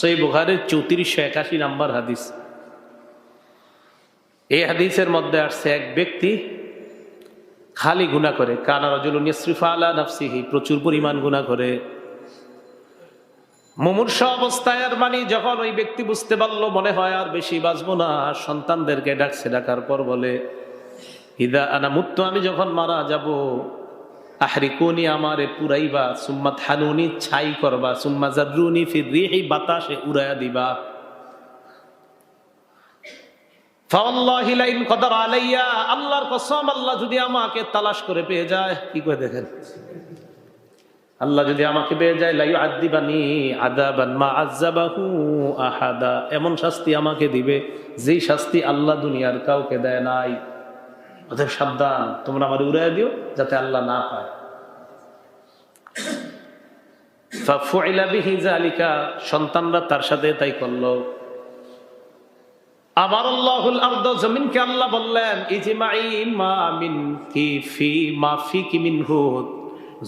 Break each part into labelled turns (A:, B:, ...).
A: সই বুখারের চৌত্রিশশো একাশি নাম্বার হাদিস। এই হাদিসের মধ্যে আসছে এক ব্যক্তি খালি গুণা করে, কানা রজুল নিসরিফা আলা নাফসিহি, প্রচুর পরিমাণ গুণা করে। মুমূর্ষ অবস্থায় আর মানে যখন ওই ব্যক্তি বুঝতে পারল, মনে হয় আর বেশি বাঁচবো না, সন্তানদেরকে ডাকছে, ডাকার পর বলে, ইদা আনা মুত্ত, আমি যখন মারা যাব আহরিকুনি আমারে পুরাইবা, সুম্মা থানুনি ছাই করবা, সুম্মা জাদরুনি ফির রিহি বাতাসে উড়াইয়া দিবা। ফাওয়াল্লাহি লাইন কদর আলাইয়া, আল্লাহর কসম, আল্লাহ যদি আমাকে তালাশ করে পেয়ে যায়, কি করে দেখেন? আল্লাহ যদি আমাকে পেয়ে যায় লাইউ আদিবানি আদাবান মা আজাবাহু আহাদা। এমন শাস্তি আমাকে দিবে, যেই শাস্তি আল্লাহ দুনিয়ার কাউকে দেয় নাই। অতএব সাবধান, তোমরা আমার উড়াই দিও যাতে আল্লাহ না পায়। সন্তানরা তার সাথে তাই করল। আবার আল্লাহুল আরদ, জমিনকে আল্লাহ বললেন ইজমাই মা মিন কি ফি, মা কি মিন হুদ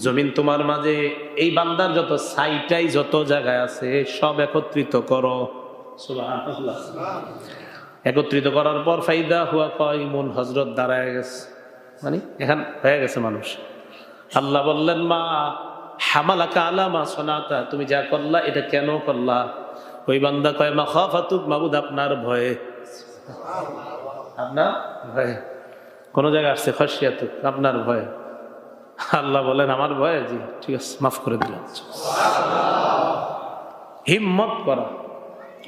A: জমিন তোমার মাঝে, এই বান্দার যত সাইটাই, যত জায়গায় আছে, সব একত্রিত করো। একত্রিত করার পর ফাইদা হুয়া কয়মুন হজরত দাঁড়ায় গেছে। মানে এখান হয়ে গেছে মানুষ। আল্লাহ বললেন, মা হামালাকা আলামা সোনাতা, তুমি যা করলা এটা কেন করলা? ওই বান্দা কয় মা খাফাতুক মাবুদ, আপনার ভয়ে। আপনার ভয়ে। কোন জায়গায় আসছে, খসিয়াতুক, আপনার ভয়ে। আল্লাহ বলেন, আমার ভয়ে? জি, ঠিক আছে, মাফ করে দিলাম। হিম্মত করা।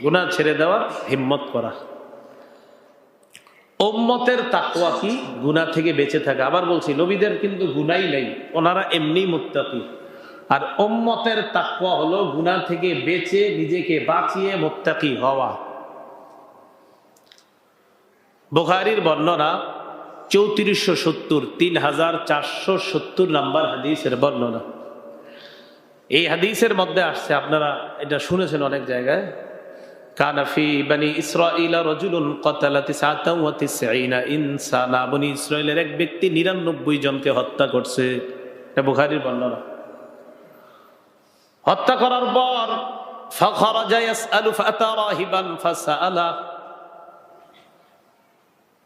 A: গুণা ছেড়ে দেওয়ার হিম্মত করা। ওম্মতের তাকুয়া কি? গুণা থেকে বেঁচে থাকা। আবার বলছি, নবীদের কিন্তু গুনাই নেই। ওনারা এমনি মুত্তাকি। আর ওম্মতের তাকুয়া হলো গুণা থেকে বেঁচে নিজেকে বাঁচিয়ে মুত্তাকি হওয়া। বুখারির বর্ণনা চৌত্রিশশো সত্তর তিন হাজার চারশো সত্তর নাম্বার হাদিসের বর্ণনা। এই হাদিসের মধ্যে আসছে, আপনারা এটা শুনেছেন অনেক জায়গায়। কানাফি বানি ইসরাইলা রজুলুন কতালাতি সাতাম ওয়া তিসঈনা ইনসানা বনি ইসরাইলের এক ব্যক্তি নিরানব্বই জনকে হত্যা করছে এটা বুখারীর বর্ণনা হত্যা করার পর فخرج يسأل فأتى راهبا فسأله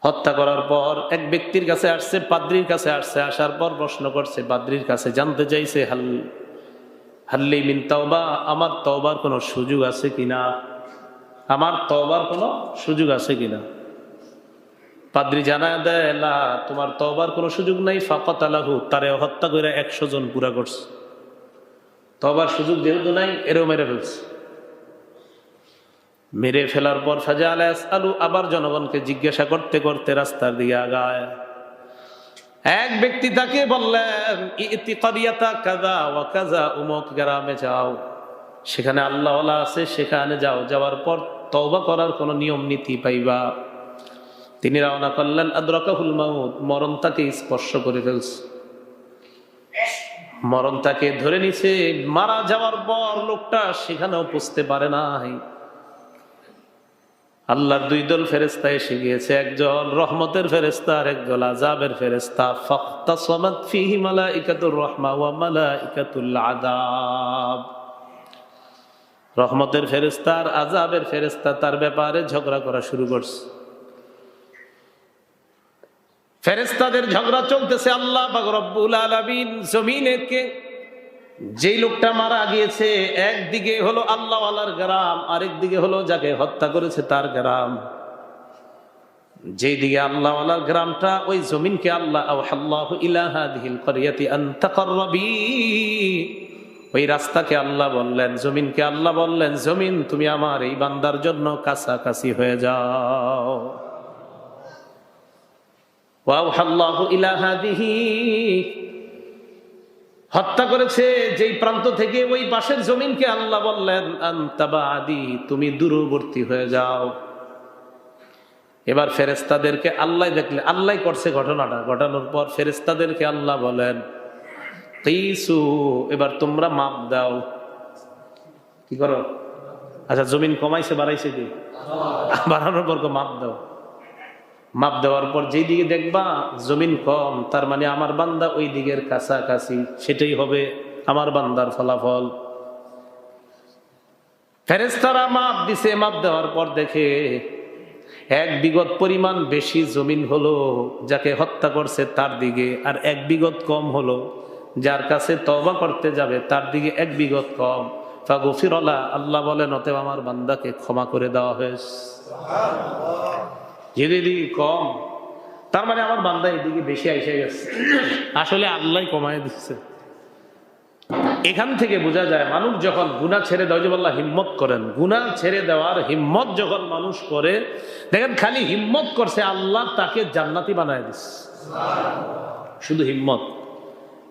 A: হত্যা করার পর এক ব্যক্তির কাছে আসছে পাদ্রির কাছে আসছে আসার পর প্রশ্ন করছে পাদ্রির কাছে জানতে চাইছে হাল হাল্লি মিন তওবা আমার তওবার কোনো সুযোগ আছে কিনা আমার তবার কোনো সুযোগ আছে কিনা? পাদ্রি জানায় দেয় তোমার তবার কোনো সুযোগ নাই, ফাকাত আলাহু, তারে হত্যা করে একশো জন পুরা করছে। তবার সুযোগ যেহেতু নাই, এরও মেরে ফেলছে। মেরে ফেলার পর ফাজা আলাস আলু আবার জনগণকে জিজ্ঞাসা করতে করতে রাস্তার দিকে আগায়। এক ব্যক্তি তাকে বললেন কাজা ওয়া কাজা উমক গ্রামে যাও। সেখানে আল্লাহ আছে, সেখানে যাও। যাওয়ার পর তওবা করার কোনো নিয়ম, নীতি পাইবা। তিনি রওনা করলেন, আদ্রকাহুল মাউত, মরণ তাকে স্পর্শ করে ফেলছে। মরণ তাকে ধরে নিছে, মারা যাওয়ার পর লোকটা সেখানেও পুষতে পারে নাই। আল্লাহর দুই দল ফেরেস্তা এসে গিয়েছে, একজন রহমতের ফেরেস্তা আর একদল আজাবের ফেরেস্তা ফখতা সমাত ফিহি মালাইকাতুর রহমা ওয়া মালাইকাতুল আযাব। রহমতের ফেরেস্তা আর আজাবের ফেরেস্তা তার ব্যাপারে ঝগড়া করা শুরু করছে। ফেরেস্তাদের ঝগড়া চলতেছে, আল্লাহ রব্বুল আলামিন জমিনেকে যেই লোকটা মারা গিয়েছে, একদিকে হলো আল্লাহওয়ালার গ্রাম আরেক দিকে হলো যাকে হত্যা করেছে তার গ্রাম। যেই দিকে আল্লাহওয়ালার গ্রামটা, ওই জমিনকে আল্লাহ আল্লাহ ইলাহাদিহিল করিয়াতি আন্তাকরবি ওই রাস্তাকে আল্লাহ বললেন, জমিনকে আল্লাহ বললেন, জমিন, তুমি আমার এই বান্দার জন্য কাছাকাছি হয়ে যাও। হত্যা করেছে যেই প্রান্ত থেকে ওই পাশের জমিনকে আল্লাহ বললেন তুমি দূরবর্তী হয়ে যাও। এবার ফেরেস্তাদেরকে আল্লাহ দেখলে, আল্লাহ করছে ঘটনাটা। ঘটানোর পর ফেরেস্তাদেরকে আল্লাহ বলেন তিসু এবার তোমরা মাপ দাও। কি করো? আচ্ছা জমিন কমাইছে, বাড়াইছে কি? বাড়ানোর পর মাপ দাও। মাপ দেওয়ার পর যেই দিকে দেখবা জমিন কম, তার মানে আমার বান্দা ওই দিকের কাছাকাছি, সেটাই হবে আমার বান্দার ফলাফল। ফেরেস্তারা মাপ দিছে, মাপ দেওয়ার পর দেখে এক বিগত পরিমাণ বেশি জমিন হলো, যাকে হত্যা করছে তার দিকে, আর এক বিগত কম হলো। যার কাছে তবা করতে যাবে তার দিকে এক বিগত কম। ফাগফিরলা আল্লাহ বলেন অতএব আমার বান্দাকে ক্ষমা করে দেওয়া হয়েছে। যেদিকে কম তার মানে আমার বান্দা এদিকে বেশি আইসে গেছে। আসলে আল্লাহ কমায় দিচ্ছে এখান থেকে বোঝা যায় মানুষ যখন গুণা ছেড়ে দেওয়া যে বললা হিম্মত করেন। গুণা ছেড়ে দেওয়ার হিম্মত যখন মানুষ করে দেখেন খালি হিম্মত করছে আল্লাহ তাকে জান্নাতি বানায় দিচ্ছে শুধু হিম্মত।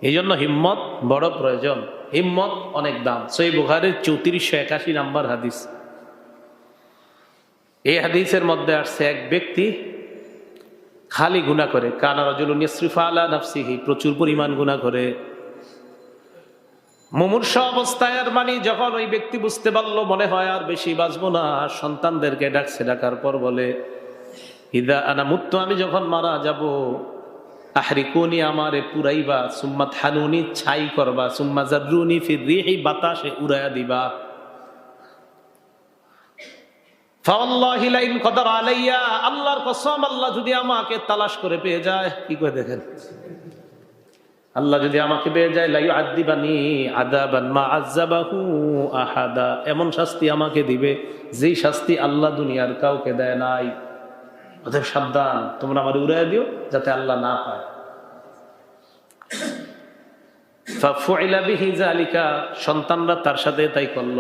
A: এই জন্য হিম্মত বড় প্রয়োজন। হিম্মত অনেক দাম। সই বুখারের চৌত্রিশশো একাশি নাম্বার হাদিস। এই হাদিসের মধ্যে আসছে, এক ব্যক্তি খালি গুণা করে। কানা রজুল ইসরিফা আলা নাফসিহি, প্রচুর পরিমাণ গুণা করে। মুমূর্ষ অবস্থায় আর মানে যখন ওই ব্যক্তি বুঝতে পারল, মনে হয় আর বেশি বাঁচবো না সন্তানদেরকে ডাকছে, ডাকার পর বলে, ইদা আনা মুত্ত, আমি যখন মারা যাব আহরিকুনি আমারে পুরাইবা, সুম্মা থানুনি ছাই করবা, সুম্মা জাররুনি ফির রিহি বাতাসে উড়াইয়া দিবা। ফাওয়াল্লাহি লাইন কদার আলাইয়া, আল্লাহর কসম, আল্লাহ যদি আমাকে তালাশ করে পেয়ে যায়, কি করে দেখেন? আল্লাহ যদি আমাকে পেয়ে যায় লাইউ আদিবানি আদাবান মা আজাবাহু আহাদা। এমন শাস্তি আমাকে দিবে, যেই শাস্তি আল্লাহ দুনিয়ার কাউকে দেয় নাই। অতএব সাবধান, তোমরা আমার উড়াই দিও যাতে আল্লাহ না পায়। সন্তানরা তার সাথে তাই করল।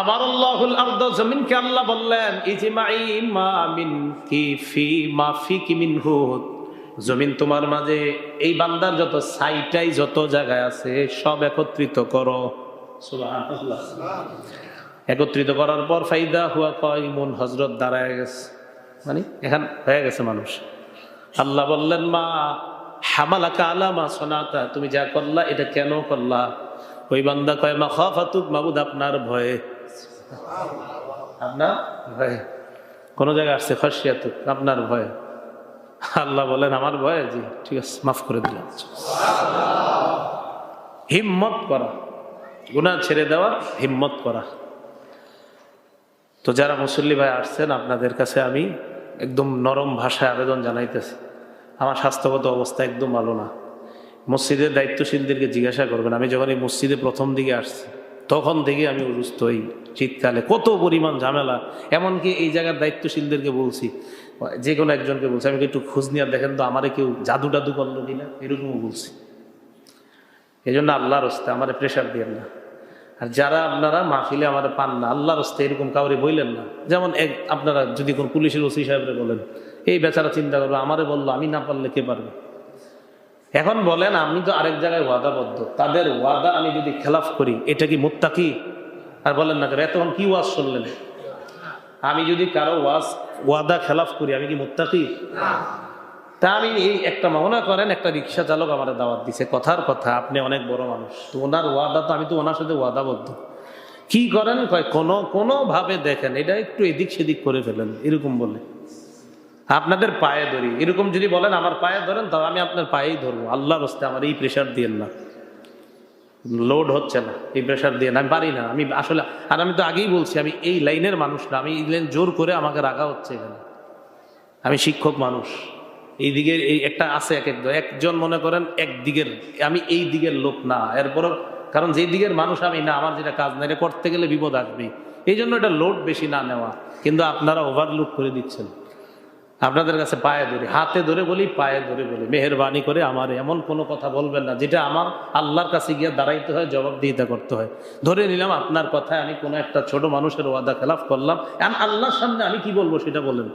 A: আমার আল্লাহুল আরদ, জমিনকে আল্লাহ বললেন ইজমাই মা মিন কি ফি, মা ফি কি মিনহু জমিন তোমার মাঝে, এই বান্দার যত সাইটাই, যত জায়গায় আছে, সব একত্রিত করো। সুবহানাল্লাহ। একত্রিত করার পর ফাইদা হুয়া কয়মুন হজরত দাঁড়ায় গেছে। মানে এখান হয়ে গেছে মানুষ। আল্লাহ বললেন, মা হামালাকা আলামা সোনাতা, তুমি যা করলা এটা কেন করলা? ওই বান্দা কয়, মা খাফাতুক মাবুদ, আপনার ভয়ে। আপনার ভয়ে। কোনো জায়গায় আসছে, খসিয়াতুক, আপনার ভয়ে। আল্লাহ বলেন আমার ভয়ে? জি, ঠিক আছে, মাফ করে দিলাম। হিম্মত করা গুণা ছেড়ে দেওয়া হিম্মত করা। তো যারা মুসল্লি ভাই আসছেন, আপনাদের কাছে আমি একদম নরম ভাষায় আবেদন জানাইতেছি। আমার স্বাস্থ্যগত অবস্থা একদম ভালো না। মসজিদের দায়িত্বশীলদেরকে জিজ্ঞাসা করবেন, আমি যখন এই মসজিদে প্রথম দিকে আসছি, তখন থেকে আমি অসুস্থ হই শীতকালে। কত পরিমাণ ঝামেলা। এমনকি এই জায়গার দায়িত্বশীলদেরকে বলছি, যে কোনো একজনকে বলছি, আমি একটু খোঁজ নিয়ে দেখেন তো, আমারে কেউ জাদু টাদু করল কিনা? এরকমও বলছি। এই জন্য আল্লাহর হস্তে আমার প্রেশার দিয়েন না। আর যারা আপনারা মাহফিলে আমাদের পান না, আল্লাহর হস্তে এরকম কাউরে বইলেন না। যেমন এক আপনারা যদি কোন পুলিশের ওসি সাহেবরে বলেন, এই বেচারা চিন্তা করবে, আমারে বলল, আমি না পারলে কে পারবে? এখন বলেন, আমি তো আরেক জায়গায় ওয়াদাবদ্ধ। তাদের ওয়াদা আমি যদি খেলাফ করি, এটা কি মুত্তাকি? আর বলেন না এতক্ষণ কি ওয়াজ শুনলেন? আমি যদি কারও ওয়াজ, ওয়াদা খেলাফ করি, আমি কি মুত্তাকি? তা আমি এই একটা মনে করেন, একটা রিক্সা চালক আমার দাওয়াত দিছে। কথার কথা, আপনি অনেক বড় মানুষ। তো ওনার ওয়াদা তো, আমি তো ওনার সাথে ওয়াদাবদ্ধ কি করেন? কয়, কোনো ভাবে দেখেন, এটা একটু এদিক সেদিক করে ফেলেন, এরকম বলে। আপনাদের পায়ে ধরি, এরকম যদি বলেন, আমার পায়ে ধরেন, তাহলে আমি আপনার পায়েই ধরবো। আল্লাহর হস্তে আমার এই প্রেশার দিয়েন না। লোড হচ্ছে না, এই প্রেশার দিয়ে না। আমি পারি না, আমি আসলে, আর আমি তো আগেই বলছি, আমি এই লাইনের মানুষ না, আমি এই লাইন জোর করে আমাকে রাখা হচ্ছে এখানে। আমি শিক্ষক মানুষ। এই দিকের এই একটা আছে এক এক একজন মনে করেন এক দিকের, আমি এই দিকের লোক না। এরপর কারণ যে দিকের মানুষ আমি না, আমার যেটা কাজ না, এটা করতে গেলে বিপদ আসবেই এই জন্য এটা লোড বেশি না নেওয়া। কিন্তু আপনারা ওভারলুক করে দিচ্ছেন। আপনাদের কাছে পায়ে ধরে, হাতে ধরে বলি, পায়ে ধরে বলি। মেহরবানি করে আমার এমন কোনো কথা বলবেন না, যেটা আমার আল্লাহর কাছে গিয়ে দাঁড়াইতে হয়, জবাবদিহিতা করতে হয়। ধরে নিলাম আপনার কথায় আমি কোনো একটা ছোট মানুষের ওয়াদা খেলাফ করলাম। আল্লাহর সামনে আমি কি বলব সেটা বলেন।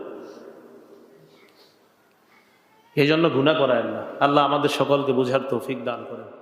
A: এই জন্য গুণা করায় না। আল্লাহ আমাদের সকলকে বুঝার তৌফিক দান করেন।